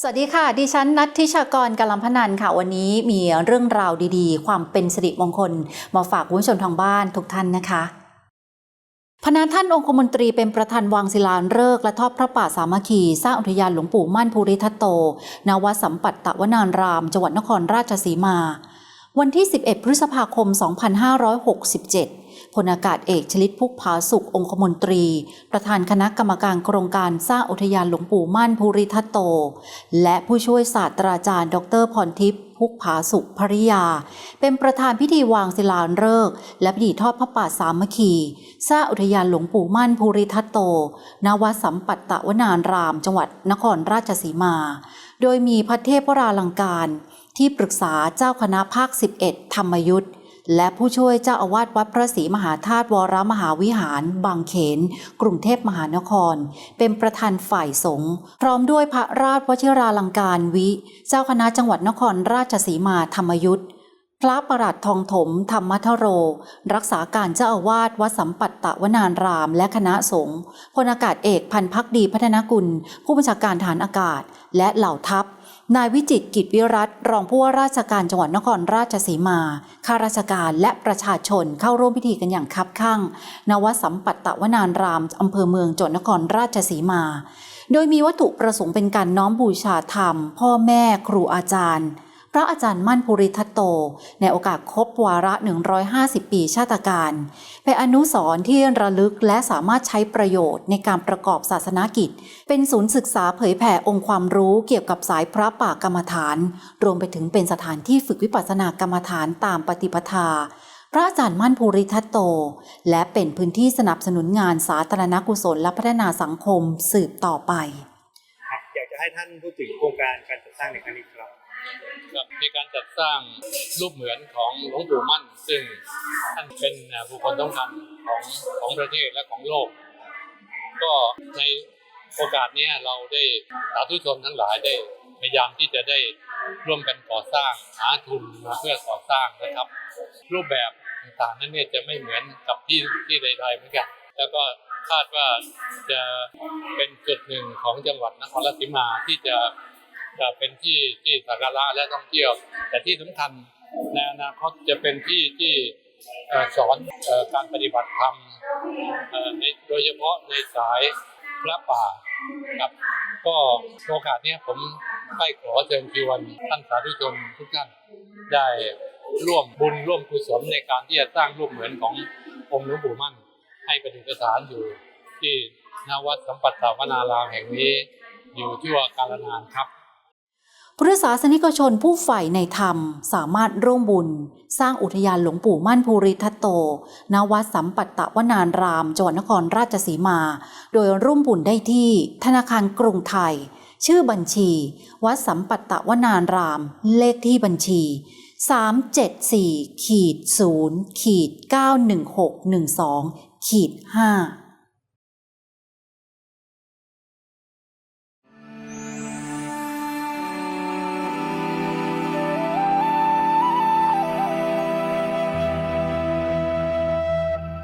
สวัสดีค่ะ ดิฉันนัททิชากรกลัมพนันค่ะ วันนี้มีเรื่องราวดีๆ ความเป็นสิริมงคล มาฝากคุณผู้ชมทางบ้านทุกท่านนะคะ พนาท่านองคมนตรีเป็นประธานวางศิลาฤกษ์และทอดพระป่าสามัคคี สร้างอุทยานหลวงปู่มั่นภูริทัตโต นวัดสัมปัตตวนารามจังหวัดนครราชสีมา วันที่ 11 พฤษภาคม 2567 พลอากาศเอกชลิตพุกผาสุของคมนตรี ประธานคณะกรรมการโครงการสร้างอุทยานหลวงปู่มั่นภูริทัตโต และผู้ช่วยศาสตราจารย์ ดรพรทิพย์พุกผาสุภริยา เป็นประธานพิธีวางศิลาฤกษ์และพิธีทอดพระป่าสามัคคีสร้างอุทยานหลวงปู่มั่นภูริทัตโตณวัดสัมปัตตวนาราม จังหวัดนครราชสีมา โดยมีพระเทพวราลังการ ที่ปรึกษาเจ้าคณะภาค 11 ธรรมยุทธ และผู้ช่วยเจ้าอาวาสวัดพระศรีมหาธาตุวรมหาวิหาร บางเขน กรุงเทพมหานคร เป็นประธานฝ่ายสงฆ์พร้อมด้วยพระราชวชิราลังการวิ เจ้าคณะจังหวัดนครราชสีมาธรรมยุทธ พระประหลัดทองถมธรรมทโร รักษาการเจ้าอาวาสวัดสัมปัตตวนารามและคณะสงฆ์พลอากาศเอกพันพักดีพัฒนกุล ผู้บัญชาการฐานอากาศ และเหล่าทัพ นายวิจิตกิจวิรัตรองผู้ว่าราชการจังหวัดนครราชสีมา ข้าราชการและประชาชนเข้าร่วมพิธีกันอย่างคับข้างณวัดสัมปัตตวนารามอำเภอเมืองจังหวัดนครราชสีมา โดยมีวัตถุประสงค์เป็นการน้อมบูชาธรรม พ่อแม่ครูอาจารย์ พระอาจารย์มั่นภูริทัตโต ในโอกาสครบวาระ 150 ปีชาตการเป็นอนุสรที่ระลึกและสามารถใช้ประโยชน์ในการประกอบศาสนากิจ เป็นศูนย์ศึกษาเผยแผ่องค์ความรู้เกี่ยวกับสายพระป่ากรรมฐาน รวมไปถึงเป็นสถานที่ฝึกวิปัสสนากรรมฐานตามปฏิปทาพระอาจารย์มั่นภูริทัตโต และเป็นพื้นที่สนับสนุนงานสาธารณกุศลและพัฒนาสังคมสืบต่อไป อยากจะให้ท่านพูดถึงโครงการการจัดสร้างในครั้งนี้ครับ ครับในการจัดสร้างรูปเหมือนของหลวงปู่มั่น ซึ่งท่านเป็นบุคคลสำคัญของของประเทศและของโลก ก็ในโอกาสนี้เราได้สาธุชนทั้งหลายได้พยายามที่จะได้ร่วมกันก่อสร้างหาทุนมาเพื่อก่อสร้างนะครับ รูปแบบต่างๆนั้นเนี่ยจะไม่เหมือนกับที่ที่ใดๆเหมือนกัน แล้วก็คาดว่าจะเป็นจุดหนึ่งของจังหวัดนครราชสีมาที่จะ จะเป็นที่ที่สักการะและท่องเที่ยว แต่ที่สำคัญในอนาคตจะเป็นที่ที่สอนอการปฏิบัติธรรมโดยเฉพาะในสายพระป่าครับก็โอกาสนี้ผมใกล้ขอเชิญชวนท่านสาธุชนทุกท่านได้ร่วมบุญร่วมกุศลในการที่จะสร้างรูปเหมือนขององค์หลวงปู่มั่น ให้ประดิษฐานอยู่ที่นวัดสัมปัตตวนารามแห่งนี้อยู่ชั่วกาลนานครับ พุทธศาสนิกชนผู้ใฝ่ในธรรมสามารถร่วมบุญ สร้างอุทยานหลวงปู่มั่นภูริทัตโต ณ วัดสัมปัตตวนารามจังหวัดนครราชสีมา โดยร่วมบุญได้ที่ธนาคารกรุงไทย ชื่อบัญชี วัดสัมปัตตวนาราม เลขที่บัญชี 374ขีด0ขีด91612ขีด5